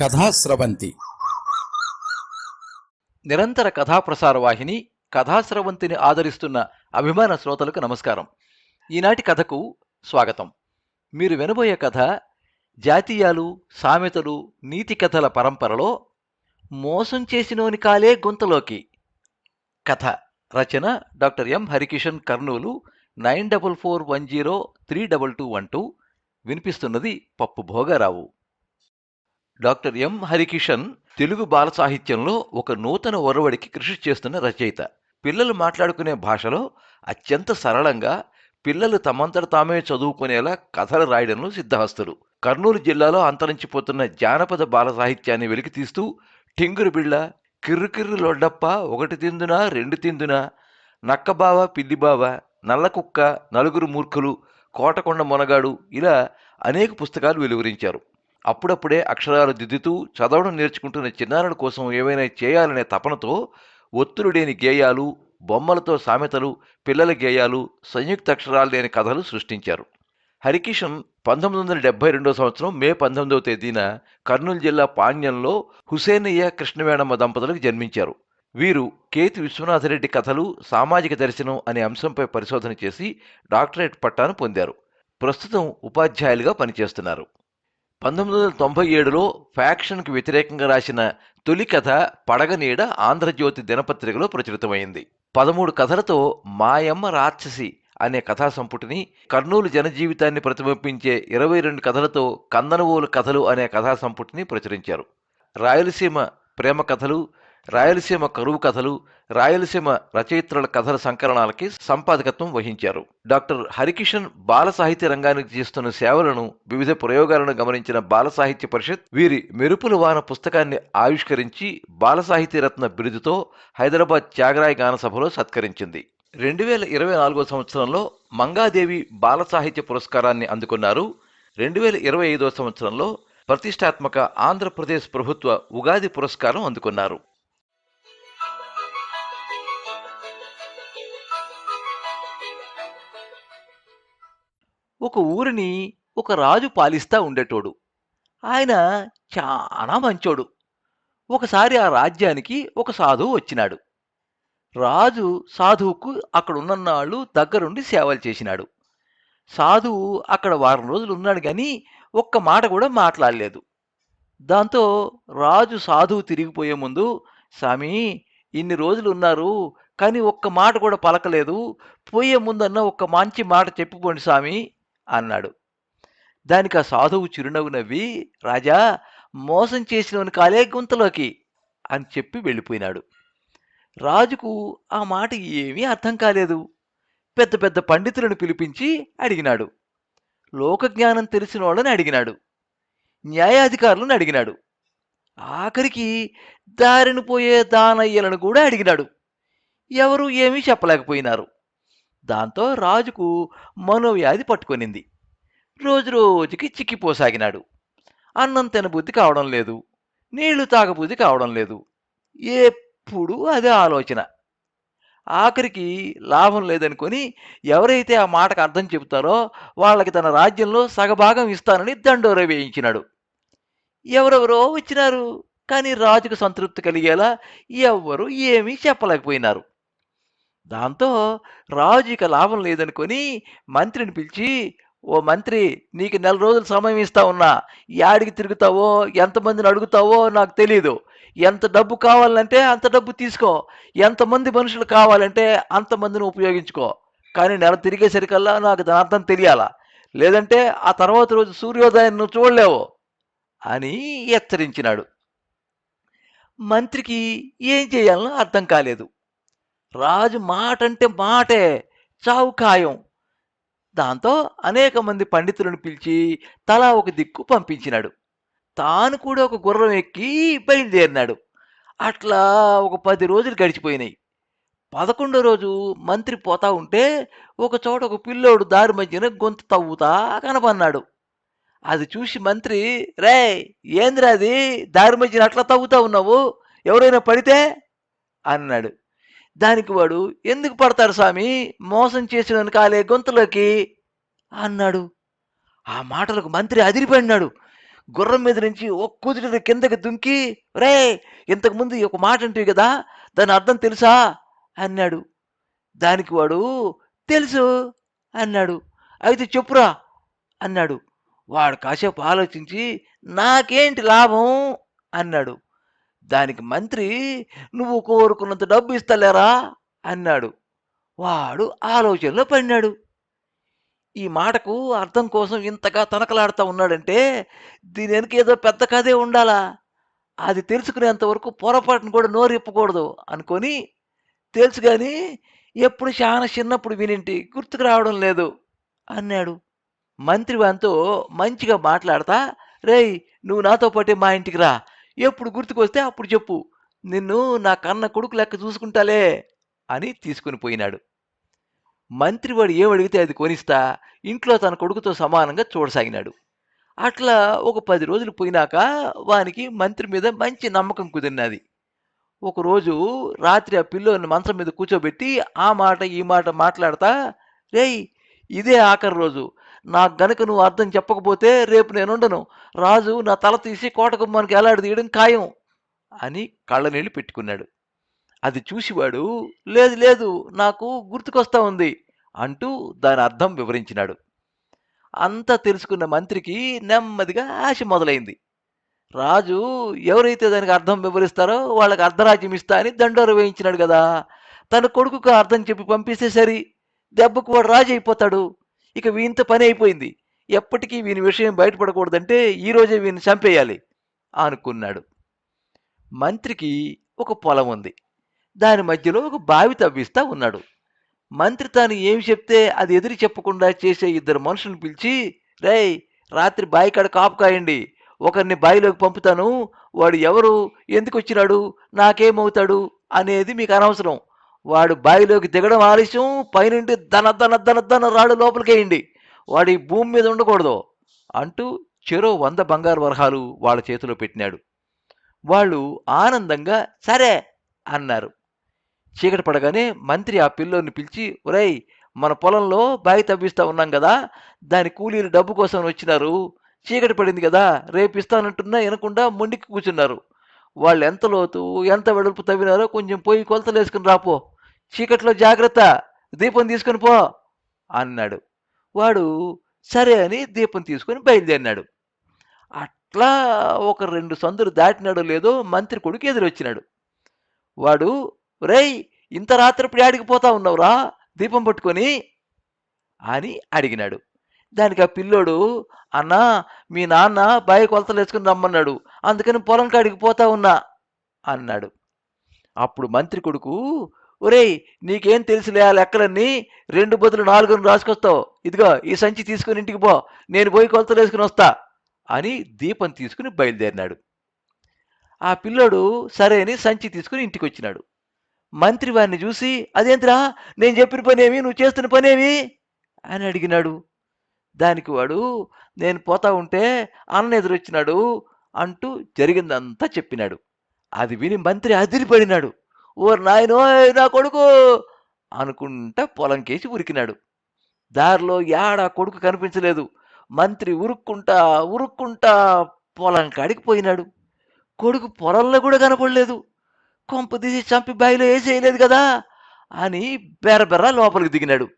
కథాస్రవంతి నిరంతర కథాప్రసార వాహిని కథాస్రవంతిని ఆదరిస్తున్న అభిమాన శ్రోతలకు నమస్కారం. ఈనాటి కథకు స్వాగతం. మీరు వినబోయే కథ జాతీయాలు సామెతలు నీతి కథల పరంపరలో మోసం చేసినోని కాలే గుంతలోకి. కథ రచన doctor M. Harikishan Kurnool nine double four one zero three double two one two. వినిపిస్తున్నది Pappu Bhogarao. Doctor M Harikishan Telugu బాల సాహిత్యంలో ఒక నూతన ఒరవడికి కృషి చేస్తున్న రచయిత. పిల్లలు మాట్లాడుకునే భాషలో అత్యంత సరళంగా పిల్లలు తమంతట తామే చదువుకునేలా కథలు రాయడంలో సిద్ధహస్తులు. కర్నూలు జిల్లాలో అంతరించిపోతున్న జానపద బాల సాహిత్యాన్ని వెలికితీస్తూ టింగురు బిళ్ళ కిర్రుకిర్రు లొడ్డప్ప ఒకటి తిందునా రెండు తిందునా నక్కబావ పిల్లిబావ నల్లకుక్క నలుగురు మూర్ఖులు కోటకొండ మొనగాడు ఇలా అనేక పుస్తకాలు వెలువరించారు. అప్పుడప్పుడే అక్షరాలు దిద్దుతూ చదవడం నేర్చుకుంటున్న చిన్నారుల కోసం ఏమైనా చేయాలనే తపనతో ఒత్తులు లేని గేయాలు బొమ్మలతో సామెతలు పిల్లల గేయాలు సంయుక్త అక్షరాలు లేని కథలు సృష్టించారు. హరికిషన్ పంతొమ్మిది వందల డెబ్బై రెండో సంవత్సరం మే పంతొమ్మిదవ తేదీన కర్నూలు జిల్లా పాణ్యంలో హుసేనయ్య కృష్ణవేణమ్మ దంపతులకు జన్మించారు. వీరు కేతి విశ్వనాథరెడ్డి కథలు సామాజిక దర్శనం అనే అంశంపై పరిశోధన చేసి డాక్టరేట్ పట్టాను పొందారు. ప్రస్తుతం ఉపాధ్యాయులుగా పనిచేస్తున్నారు. పంతొమ్మిది వందల తొంభై ఏడులో ఫ్యాక్షన్కు వ్యతిరేకంగా రాసిన తొలి కథ పడగనీడ ఆంధ్రజ్యోతి దినపత్రికలో ప్రచురితమైంది. పదమూడు కథలతో మాయమ్మ రాక్షసి అనే కథా సంపుటిని కర్నూలు జనజీవితాన్ని ప్రతిబింబించే ఇరవై రెండు కథలతో కందనవోలు కథలు అనే కథా సంపుటిని ప్రచురించారు. రాయలసీమ ప్రేమ కథలు రాయలసీమ కరువు కథలు రాయలసీమ రచయిత్రుల కథల సంకలనాలకి సంపాదకత్వం వహించారు. డాక్టర్ హరికిషన్ బాల సాహిత్య రంగానికి చేస్తున్న సేవలను వివిధ ప్రయోగాలను గమనించిన బాల సాహిత్య పరిషత్ వీరి మెరుపుల వాన పుస్తకాన్ని ఆవిష్కరించి బాల సాహిత్య రత్న బిరుదుతో హైదరాబాద్ త్యాగరాయ గాన సభలో సత్కరించింది. రెండు వేల ఇరవై నాలుగో సంవత్సరంలో మంగాదేవి బాల సాహిత్య పురస్కారాన్ని అందుకున్నారు. రెండు వేల ఇరవై ఐదో సంవత్సరంలో ప్రతిష్టాత్మక ఆంధ్రప్రదేశ్ ప్రభుత్వ ఉగాది పురస్కారం అందుకున్నారు. ఒక ఊరిని ఒక రాజు పాలిస్తా ఉండేటోడు. ఆయన చాలా మంచోడు. ఒకసారి ఆ రాజ్యానికి ఒక సాధువు వచ్చినాడు. రాజు సాధువుకు అక్కడున్నన్నాళ్ళు దగ్గరుండి సేవలు చేసినాడు. సాధువు అక్కడ వారం రోజులు ఉన్నాడు కానీ ఒక్క మాట కూడా మాట్లాడలేదు. దాంతో రాజు సాధువు తిరిగిపోయే ముందు స్వామి ఇన్ని రోజులు ఉన్నారు కానీ ఒక్క మాట కూడా పలకలేదు. పోయే ముందన్న ఒక్క మంచి మాట చెప్పిపోండి స్వామి. అన్నాడు. దానికి ఆ సాధువు చిరునవ్వు నవ్వి రాజా మోసం చేసినవని కాలే గుంతలోకి అని చెప్పి వెళ్ళిపోయినాడు. రాజుకు ఆ మాట ఏమీ అర్థం కాలేదు. పెద్ద పెద్ద పండితులను పిలిపించి అడిగినాడు. లోకజ్ఞానం తెలిసిన వాళ్ళని అడిగినాడు. న్యాయాధికారులను అడిగినాడు. ఆఖరికి దారిని పోయే దానయ్యలను కూడా అడిగినాడు. ఎవరు ఏమీ చెప్పలేకపోయినారు. దాంతో రాజుకు మనోవ్యాధి పట్టుకొనింది. రోజు రోజుకి చిక్కిపోసాగినాడు. అన్నం తినబుద్ధి కావడం లేదు. నీళ్ళు తాగబుద్ధి కావడం లేదు. ఎప్పుడూ అదే ఆలోచన. ఆఖరికి లాభం లేదనుకొని ఎవరైతే ఆ మాటకు అర్థం చెబుతారో వాళ్ళకి తన రాజ్యంలో సగభాగం ఇస్తానని దండోర వేయించినాడు. ఎవరెవరో వచ్చినారు కానీ రాజుకు సంతృప్తి కలిగేలా ఎవ్వరూ ఏమీ చెప్పలేకపోయినారు. దాంతో రాజు ఇక లాభం లేదనుకొని మంత్రిని పిలిచి ఓ మంత్రి నీకు నెల రోజులు సమయం ఇస్తా ఉన్నా. యాడికి తిరుగుతావో ఎంతమందిని అడుగుతావో నాకు తెలియదు ఎంత డబ్బు కావాలంటే అంత డబ్బు తీసుకో. ఎంతమంది మనుషులు కావాలంటే అంతమందిని ఉపయోగించుకో. కానీ నెల తిరిగేసరికల్లా నాకు దాని అర్థం తెలియాలా. లేదంటే ఆ తర్వాత రోజు సూర్యోదయం నువ్వు చూడలేవు. అని హెచ్చరించినాడు. మంత్రికి ఏం చేయాలనో అర్థం కాలేదు. రాజు మాట అంటే మాటే చావు ఖాయం. దాంతో అనేక మంది పండితులను పిలిచి తలా ఒక దిక్కు పంపించినాడు. తాను కూడా ఒక గుర్రం ఎక్కి బయలుదేరినాడు. అట్లా ఒక పది రోజులు గడిచిపోయినాయి. పదకొండో రోజు మంత్రి పోతా ఉంటే ఒక చోట ఒక పిల్లోడు దారి మధ్యన గొంతు తవ్వుతా కనపన్నాడు అది చూసి మంత్రి రే ఏంద్రాది దారి మధ్యన అట్లా తవ్వుతా ఉన్నావు? ఎవరైనా పడితే? అన్నాడు. దానికి వాడు ఎందుకు పడతారు స్వామి? మోసం చేసిన కాలే గొంతులోకి అన్నాడు. ఆ మాటలకు మంత్రి అదిరిపడినాడు గుర్రం మీద నుంచి ఒక కుదురు కిందకి దుంకి రే ఇంతకుముందు ఒక మాట అంటివి కదా దాని అర్థం తెలుసా? అన్నాడు. దానికి వాడు తెలుసు అన్నాడు. అయితే చెప్పురా అన్నాడు. వాడు కాసేపు ఆలోచించి నాకేంటి లాభం? అన్నాడు. దానికి మంత్రి నువ్వు కోరుకున్నంత డబ్బు ఇస్తలేరా? అన్నాడు. వాడు ఆలోచనలో పడినాడు. ఈ మాటకు అర్థం కోసం ఇంతగా తనకలాడుతూ ఉన్నాడంటే దీని వెనక ఏదో పెద్ద కథే ఉండాలా? అది తెలుసుకునేంత వరకు పొరపాటును కూడా నోరిప్పకూడదు అనుకొని తెలుసు కానీ ఎప్పుడు చాలా చిన్నప్పుడు వినింటి గుర్తుకు రావడం లేదు అన్నాడు. మంత్రి వానితో మంచిగా మాట్లాడతా రేయ్ నువ్వు నాతో పాటే మా ఇంటికి రా. ఎప్పుడు గుర్తుకొస్తే అప్పుడు చెప్పు. నిన్ను నా కన్న కొడుకు లెక్క చూసుకుంటాలే అని తీసుకుని పోయినాడు. మంత్రివాడు ఏమడిగితే అది కొనిస్తా ఇంట్లో తన కొడుకుతో సమానంగా చూడసాగినాడు. అట్లా ఒక పది రోజులు పోయినాక వానికి మంత్రి మీద మంచి నమ్మకం కుదిరినది. ఒకరోజు రాత్రి ఆ పిల్లోని మంచం మీద కూర్చోబెట్టి ఆ మాట ఈ మాట మాట్లాడతా రేయ్ ఇదే ఆఖరి రోజు. నాకు గనుక నువ్వు అర్థం చెప్పకపోతే రేపు నేనుండను. రాజు నా తల తీసి కోటకుమ్మానికి ఎలాడదీయడం ఖాయం అని కళ్ళనీళ్ళు పెట్టుకున్నాడు. అది చూసివాడు లేదు లేదు నాకు గుర్తుకొస్తా ఉంది అంటూ దాని అర్థం వివరించినాడు. అంతా తెలుసుకున్న మంత్రికి నెమ్మదిగా ఆశ మొదలైంది. రాజు ఎవరైతే దానికి అర్థం వివరిస్తారో వాళ్ళకి అర్ధరాజ్యం ఇస్తా అని దండోర వేయించినాడు కదా. తన కొడుకుకు అర్థం చెప్పి పంపిస్తే సరి. దెబ్బకు వాడు రాజు అయిపోతాడు ఇక వీనితో పని అయిపోయింది. ఎప్పటికీ వీని విషయం బయటపడకూడదంటే ఈరోజే వీని చంపేయాలి అనుకున్నాడు. మంత్రికి ఒక పొలం ఉంది. దాని మధ్యలో ఒక బావి తవ్విస్తా ఉన్నాడు. మంత్రి తాను ఏమి చెప్తే అది ఎదురు చెప్పకుండా చేసే ఇద్దరు మనుషులను పిలిచి రేయ్ రాత్రి బావి కాడ కాపు కాయండి. ఒకరిని బావిలోకి పంపుతాను. వాడు ఎవరు? ఎందుకు వచ్చినాడు? నాకేమవుతాడు? అనేది మీకు అనవసరం. వాడు బావిలోకి దిగడం ఆలస్యం పైనుండి దన దన దన దన రాడు లోపలికేయండి వాడి భూమి మీద ఉండకూడదు అంటూ చెరో వంద బంగారు వరహాలు వాళ్ళ చేతిలో పెట్టినాడు. వాళ్ళు ఆనందంగా సరే అన్నారు. చీకటి పడగానే మంత్రి ఆ పిల్లోని పిలిచి ఒరేయ్ మన పొలంలో బావి తవ్విస్తా ఉన్నాం కదా దాని కూలీలు డబ్బు కోసం వచ్చినారు చీకటి పడింది కదా రేపు ఇస్తానంటున్నా వినకుండా మొండికి కూర్చున్నారు. వాళ్ళు ఎంత లోతు ఎంత వెడల్పు తవ్వినారో కొంచెం పోయి కొలతలు వేసుకుని రాపో చీకట్లో జాగ్రత్త దీపం తీసుకుని పో అన్నాడు. వాడు సరే అని దీపం తీసుకొని బయలుదేరినాడు. అట్లా ఒక రెండు సందులు దాటినాడో లేదో మంత్రి కొడుకు ఎదురొచ్చినాడు. వాడు రేయ్ ఇంత రాత్రి ఆడికి పోతా ఉన్నావురా దీపం పట్టుకొని అని అడిగినాడు. దానికి ఆ పిల్లోడు అన్నా మీ నాన్న బాయి కొలతలు వేసుకుని రమ్మన్నాడు అందుకని పొలం కాడికి పోతా ఉన్నా అన్నాడు. అప్పుడు మంత్రి కొడుకు ఒరేయ్ నీకేం తెలుసులే ఆ లెక్కలన్నీ రెండు బదులు నాలుగుని రాసుకొస్తావు. ఇదిగో ఈ సంచి తీసుకుని ఇంటికి పో. నేను పోయి కొలతలు వేసుకుని వస్తా అని దీపం తీసుకుని బయలుదేరినాడు. ఆ పిల్లోడు సరే అని సంచి తీసుకుని ఇంటికి వచ్చినాడు మంత్రి వారిని చూసి అదేంటిరా నేను చెప్పిన పనేమి? నువ్వు చేస్తున్న పనేమి? అని అడిగినాడు. దానికి వాడు నేను పోతా ఉంటే అన్న ఎదురొచ్చినాడు అంటూ జరిగిందంతా చెప్పినాడు. అది విని మంత్రి అదిరిపడినాడు. ఓర్ నాయనో నా కొడుకు అనుకుంటా పొలంకేసి ఉరికినాడు. దారిలో యాడా కొడుకు కనిపించలేదు. మంత్రి ఉరుక్కుంటా ఉరుక్కుంటా పొలం కాడికి పోయినాడు. కొడుకు పొలంలో కూడా కనపడలేదు. కొంప తీసి చంపి బాయిలో వేసేయలేదు కదా అని బెర్రబెర్ర లోపలికి దిగినాడు.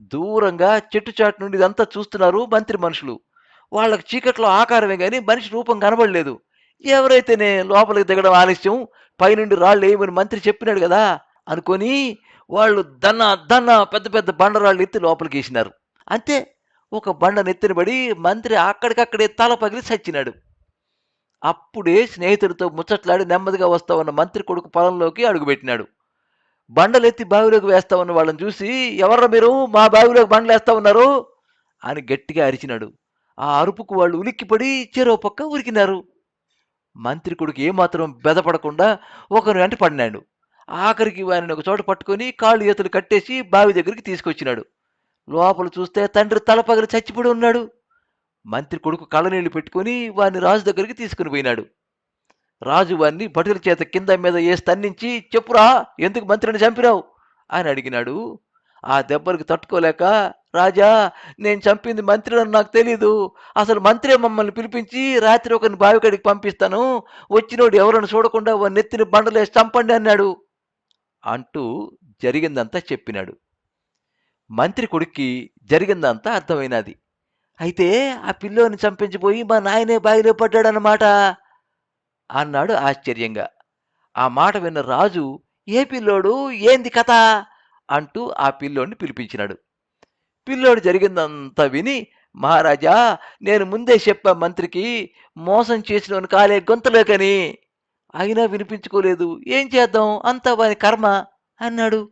దూరంగా చెట్టు చాటు నుండి ఇదంతా చూస్తున్నారు మంత్రి మనుషులు. వాళ్ళకి చీకట్లో ఆకారమే కానీ మనిషి రూపం కనబడలేదు. ఎవరైతేనే లోపలికి దిగడం ఆలస్యం. పైనుండి రాళ్ళు వేయమని మంత్రి చెప్పినాడు కదా అనుకొని వాళ్ళు దన్న దన్న పెద్ద పెద్ద బండరాళ్ళు ఎత్తి లోపలికి వేసినారు. అంతే ఒక బండ నెత్తినబడి మంత్రి అక్కడికక్కడే తల పగిలి చచ్చినాడు. అప్పుడే స్నేహితుడితో ముచ్చట్లాడి నెమ్మదిగా వస్తా ఉన్న మంత్రి కొడుకు పొలంలోకి అడుగుపెట్టినాడు. బండలెత్తి బావిలోకి వేస్తా ఉన్న వాళ్ళని చూసి ఎవర్రా మీరు? మా బావిలోకి బండలు వేస్తా ఉన్నారు అని గట్టిగా అరిచినాడు. ఆ అరుపుకు వాళ్ళు ఉలిక్కిపడి చెరో పక్క ఉరికినారు. మంత్రి కొడుకు ఏమాత్రం బెదపడకుండా ఒకరు వెంట పడినాడు. ఆఖరికి వారిని ఒక చోట పట్టుకొని కాళ్ళు చేతులు కట్టేసి బావి దగ్గరికి తీసుకొచ్చినాడు. లోపల చూస్తే తండ్రి తల పగిలి చచ్చిపడి ఉన్నాడు. మంత్రి కొడుకు కళ్ళనీళ్ళు పెట్టుకొని వారిని రాజు దగ్గరికి తీసుకుని పోయినాడు. రాజు వారిని భటుల చేత కింద మీద ఏ తన్నించి చెప్పురా ఎందుకు మంత్రిని చంపినావు? అని అడిగినాడు. ఆ దెబ్బలకు తట్టుకోలేక రాజా నేను చంపింది మంత్రి అని నాకు తెలీదు. అసలు మంత్రే మమ్మల్ని పిలిపించి రాత్రి ఒకరిని బావికడికి పంపిస్తాను. వచ్చినోడు ఎవరిని చూడకుండా ఓ నెత్తిని బండలేసి చంపండి అన్నాడు. అంటూ జరిగిందంతా చెప్పినాడు. మంత్రి కొడుక్కి జరిగిందంతా అర్థమైనది. అయితే ఆ పిల్లోని చంపించిపోయి మా నాయనే బావిలో పడ్డాడన్నమాట అన్నాడు ఆశ్చర్యంగా. ఆ మాట విన్న రాజు ఏ పిల్లోడు? ఏంది కథ? అంటూ ఆ పిల్లోడిని పిలిపించినాడు. పిల్లోడు జరిగిందంతా విని మహారాజా నేను ముందే చెప్పా మంత్రికి మోసం చేసిన కాలే గొంతలోకని. అయినా వినిపించుకోలేదు. ఏం చేద్దాం? అంతా వాని కర్మ? అన్నాడు.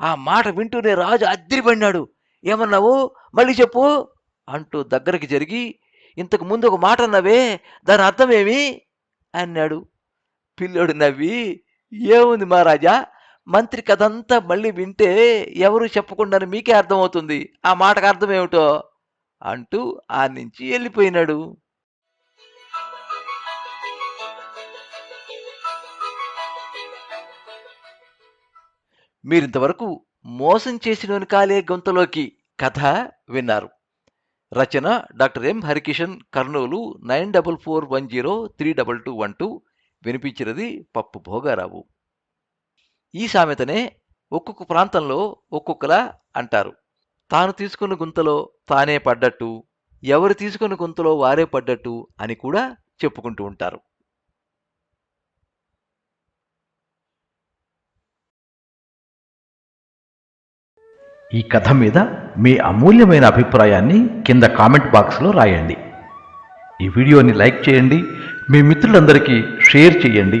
ఆ మాట వింటూనే రాజు అద్దిరిపడినాడు. ఏమన్నావు? మళ్ళీ చెప్పు. అంటూ దగ్గరికి జరిగి ఇంతకు ముందు ఒక మాట అన్నావే దాని అర్థమేమి అన్నాడు. పిల్లోడు నవ్వి ఏముంది మహారాజా? మంత్రి కథంతా మళ్ళీ వింటే ఎవరు చెప్పకుండా మీకే అర్థమవుతుంది. ఆ మాటకు అర్థం ఏమిటో? అంటూ ఆ నుంచి వెళ్ళిపోయినాడు. మీరింతవరకు మోసం చేసినోని కాలే గొంతలోకి కథ విన్నారు. రచన doctor M Harikishan Kurnool nine double four one zero three double two one two వినిపించినది Pappu Bhogarao. ఈ సామెతనే ఒక్కొక్క ప్రాంతంలో ఒక్కొక్కలా అంటారు. తాను తీసుకున్న గుంతలో తానే పడ్డట్టు ఎవరు తీసుకున్న గుంతలో వారే పడ్డట్టు అని కూడా చెప్పుకుంటూ ఉంటారు. ఈ కథ మీద మీ అమూల్యమైన అభిప్రాయాన్ని కింద కామెంట్ బాక్స్లో రాయండి. ఈ వీడియోని లైక్ చేయండి మీ మిత్రులందరికీ షేర్ చేయండి.